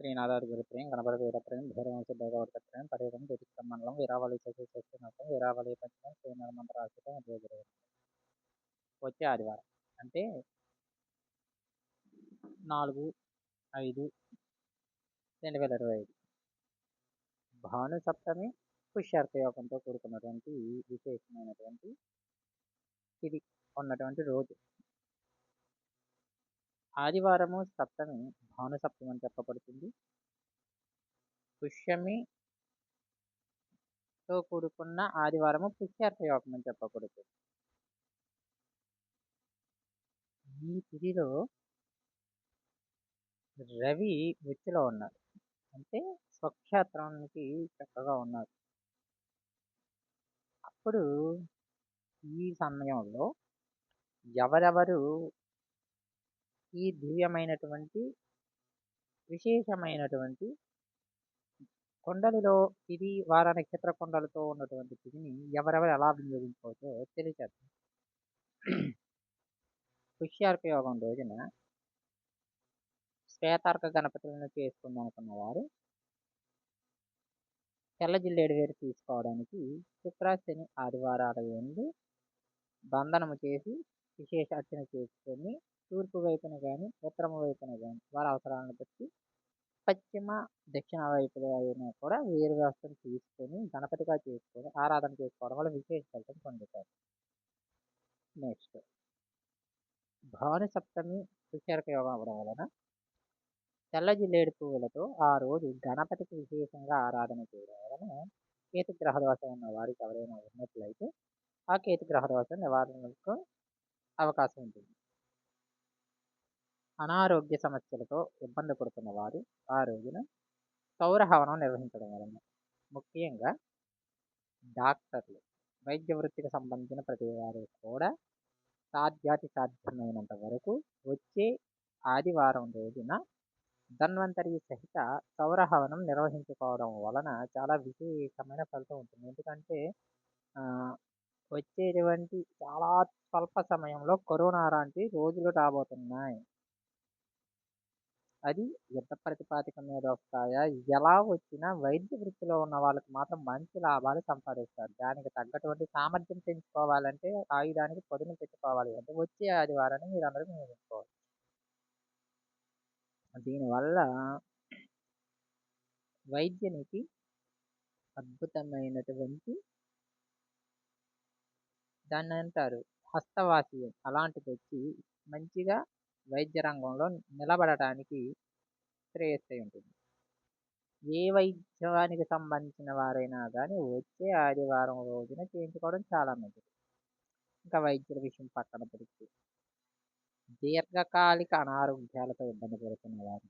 శ్రీనాథాది గురుత్రయం భైరవంశ భైరవర్తత్రయం పర్యటన జ్యోతిష్కం మండలం వీరావళి చతుర్శక్తినత్వం వీరావళి పంచమం శ్రీనాథ మంత్రాశ్రితం అద్వైత వచ్చే ఆదివారం. అంటే నాలుగు ఐదు రెండు వేల ఇరవై ఐదు. భాను సప్తమి పుష్యార్థ యోగంతో కూడుకున్నటువంటి విశేషమైనటువంటి ఇది ఉన్నటువంటి రోజు. ఆదివారము సప్తమి భాను సప్తమి అని చెప్పబడుతుంది. పుష్యమితో కూడుకున్న ఆదివారము పుష్యార్థ యోగం అని చెప్పబడుతుంది. ఈ తిథిలో రవి వృత్తిలో ఉన్నారు అంటే స్వక్షేత్రానికి చక్కగా ఉన్నారు అప్పుడు ఈ సమయంలో ఎవరెవరు ఈ దివ్యమైనటువంటి విశేషమైనటువంటి కొండలలో ఇది వార నక్షత్ర కొండలతో ఉన్నటువంటి తిథిని ఎవరెవరు ఎలా వినియోగించుకోవచ్చో తెలియచేద్దాం. పుష్యార్క యోగం రోజున శ్వేతార్క గణపతులను చేసుకుందనుకున్న వారు తెల్ల జిల్లేడు వేరు తీసుకోవడానికి శుక్రాశని ఆదివారాల ఎందు బంధనము చేసి విశేష అర్చన చేసుకొని తూర్పు వైపున కానీ ఉత్తరం వైపున కానీ వారి అవసరాలను బట్టి పశ్చిమ దక్షిణ వైపులో అయినా కూడా వేరు వ్యవస్థను తీసుకొని గణపతిగా చేసుకొని ఆరాధన చేసుకోవడం వల్ల విశేష ఫలితం పొందుతారు. నెక్స్ట్. భాను సప్తమి సుచరక యోగం అవ్వడం వలన తెల్ల జిల్లేడు పువ్వులతో ఆ రోజు గణపతికి విశేషంగా ఆరాధన చేయడం వలన కేతు గ్రహదోషం ఉన్న వారికి ఎవరైనా ఉన్నట్లయితే ఆ కేతు గ్రహదోషం నివారణకు అవకాశం ఉంటుంది. అనారోగ్య సమస్యలతో ఇబ్బంది పడుతున్న వారు ఆ రోజున సౌర హవనం నిర్వహించడం వలన ముఖ్యంగా డాక్టర్లు వైద్య వృత్తికి సంబంధించిన ప్రతి వారు కూడా సాధ్యాతి సాధ్యమైనంత వరకు వచ్చే ఆదివారం రోజున ధన్వంతరి సహిత సౌరహవనం నిర్వహించుకోవడం వలన చాలా విశేషమైన ఫలితం ఉంటుంది. ఎందుకంటే వచ్చేటువంటి చాలా స్వల్ప సమయంలో కరోనా లాంటి రోజులు రాబోతున్నాయి. అది యుద్ధ ప్రతిపాదిక మీద వస్తాయా ఎలా వచ్చినా వైద్య వృత్తిలో ఉన్న వాళ్ళకి మాత్రం మంచి లాభాలు సంపాదిస్తారు. దానికి తగ్గటువంటి సామర్థ్యం పెంచుకోవాలంటే ఆయుధానికి పొదును పెట్టుకోవాలి. అంటే వచ్చే ఆదివారాన్ని మీరు నియమించుకోవాలి. వినియోగించుకోవాలి దీనివల్ల వైద్యనికి అద్భుతమైనటువంటి దాన్ని అంటారు. హస్తవాసి అలాంటిది వచ్చి మంచిగా వైద్య రంగంలో నిలబడటానికి శ్రేయస్సై ఉంటుంది ఏ వైద్యానికి సంబంధించిన వారైనా కానీ వచ్చే ఆదివారం రోజున చేయించుకోవడం చాలా మంచిది. ఇంకా వైద్యుల విషయం పక్కన పెడితే దీర్ఘకాలిక అనారోగ్యాలతో ఇబ్బంది పడుతున్న వారు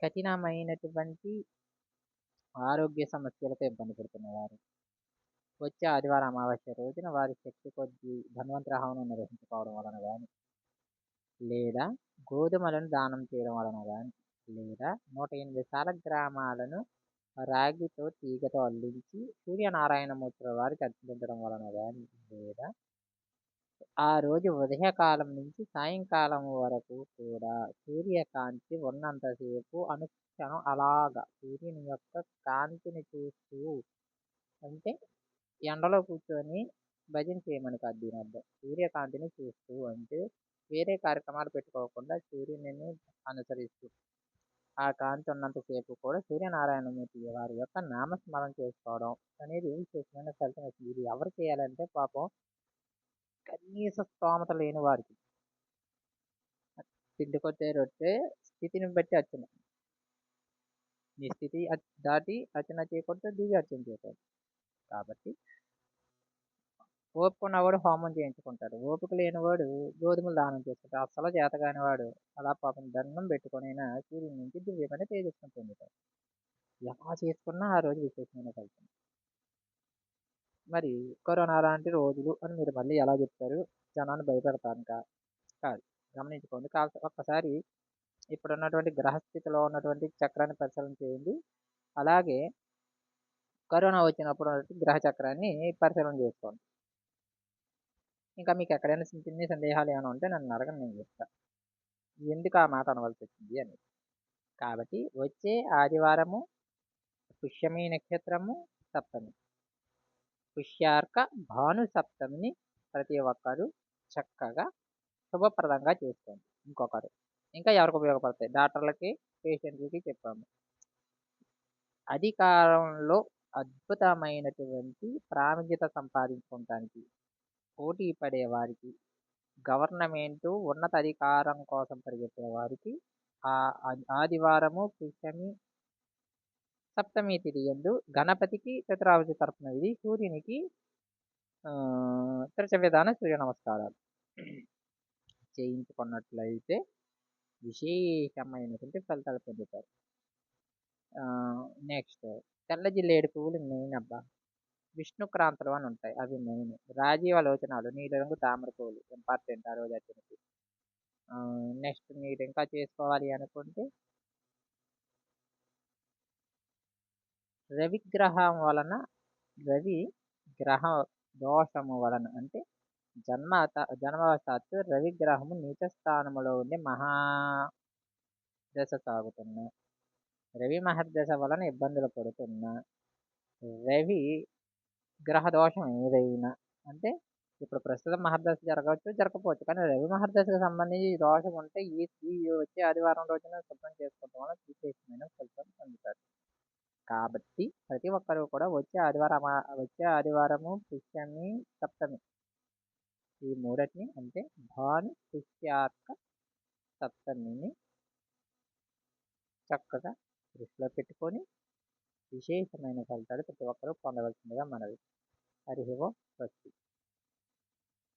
కఠినమైనటువంటి ఆరోగ్య సమస్యలతో ఇబ్బంది పడుతున్నవారు వచ్చే ఆదివారం అమావాస్య రోజున వారి శక్తి కొద్ది ధన్వంతర హవనం నిర్వహించుకోవడం వలన కానీ లేదా గోధుమలను దానం చేయడం వలన కానీ లేదా నూట ఎనిమిది సాలగ్రామాలను రాగితో తీగతో అల్లించి సూర్యనారాయణమూర్తుల వారికి అర్పించడం వలన కానీ లేదా ఆ రోజు ఉదయకాలం నుంచి సాయంకాలం వరకు కూడా సూర్యకాంతి ఉన్నంతసేపు అనుక్షణం అలాగా సూర్యుని యొక్క కాంతిని చూస్తూ అంటే ఎండలో కూర్చొని భజన చేయమని కాదు దీని అర్థం సూర్యకాంతిని చూస్తూ అంటే వేరే కార్యక్రమాలు పెట్టుకోకుండా సూర్యుని అనుసరిస్తూ ఆ కాంతి ఉన్నంతసేపు కూడా సూర్యనారాయణమూర్తి వారి యొక్క నామస్మరణ చేసుకోవడం అనేది విశేషమైన ఫలితం ఇది ఎవరు చేయాలంటే పాపం కనీస స్తోమత లేని వారికి. పిండి కొట్టే రొట్టె స్థితిని బట్టి అర్చన. నీ స్థితి దాటి అర్చన చేయకూడదు దిగి అర్చన చేయకూడదు కాబట్టి ఓపిక ఉన్నవాడు హోమం చేయించుకుంటాడు ఓపిక లేనివాడు గోధుమలు దానం చేసుకుంటాడు అసలు చేతగాని వాడు అలా పాపం దండం పెట్టుకునైనా సూర్యుడి నుంచి దివ్యమైన తేజస్సును పొందుతాడు. ఎలా చేసుకున్నా ఆ రోజు విశేషమైన ఫలితం. మరి కరోనా లాంటి రోజులు అని మీరు మళ్ళీ ఎలా చెప్తారు? జనాన్ని భయపెడతాను కాదు గమనించుకోండి. కాస్త ఒక్కసారి ఇప్పుడున్నటువంటి గ్రహస్థితిలో ఉన్నటువంటి చక్రాన్ని పరిశీలన చేయండి. అలాగే కరోనా వచ్చినప్పుడు గ్రహ చక్రాన్ని పరిశీలన చేసుకోండి. ఇంకా మీకు ఎక్కడైనా చిన్న చిన్న సందేహాలు ఏమైనా ఉంటే నన్ను అడగండి నేను చెప్తా. ఎందుకు ఆ మాట అనవలసి వచ్చింది అని. కాబట్టి వచ్చే ఆదివారము పుష్యమి నక్షత్రము సప్తమి. పుష్యార్క భాను సప్తమిని ప్రతి ఒక్కరు చక్కగా శుభప్రదంగా చేసుకోండి. ఇంకొకరు. ఇంకా ఎవరికి ఉపయోగపడతాయి? డాక్టర్లకి పేషెంట్లకి చెప్పాము. అధికారంలో అద్భుతమైనటువంటి ప్రాముఖ్యత సంపాదించుకోవటానికి పోటీ పడే వారికి గవర్నమెంటు ఉన్నతాధికారం కోసం పరిగెత్తే వారికి ఆ ఆదివారము పుష్యమి సప్తమి తిథి ఎందు గణపతికి చతురావతి తరపున ఇది సూర్యునికి త్రిచవిధాన సూర్య నమస్కారాలు. చేయించుకున్నట్లయితే విశేషమైనటువంటి ఫలితాలు పొందుతారు. నెక్స్ట్ తెల్ల జిల్లేడు పువ్వులు మెయిన్ అబ్బా విష్ణుక్రాంతులు అని ఉంటాయి. అవి మెయిన్. రాజీవ లోచనాలు నీలి రంగు తామర పువ్వులు. ఇంపార్టెంట్ ఆ రోజు వచ్చినవి నెక్స్ట్ మీరు ఇంకా చేసుకోవాలి అనుకుంటే రవిగ్రహం వలన రవి గ్రహ దోషము వలన అంటే జన్మ జన్మవశాత్తు రవిగ్రహము నీచ స్థానములో ఉండి మహా దశ సాగుతున్న. రవి మహర్దశ వలన ఇబ్బందులు పడుతున్న. రవి గ్రహ దోషం ఏదైనా అంటే ఇప్పుడు ప్రస్తుతం మహర్దశ జరగవచ్చు జరగకపోవచ్చు. కానీ రవి మహర్దశకు సంబంధించి దోషం ఉంటే ఈ ఈ వచ్చే ఆదివారం రోజున శుభ్రం చేసుకోవడం వల్ల విశేషమైన ఫలితం పొందుతారు. కాబట్టి ప్రతి ఒక్కరూ కూడా వచ్చే ఆదివారం వచ్చే ఆదివారము పుష్యమి సప్తమి ఈ మూడటిని అంటే భాను పుష్యార్క సప్తమిని చక్కగా దృష్టిలో పెట్టుకొని విశేషమైన ఫలితాలు ప్రతి ఒక్కరూ పొందవలసిందిగా మనవి. హరి ఓం స్వస్తి.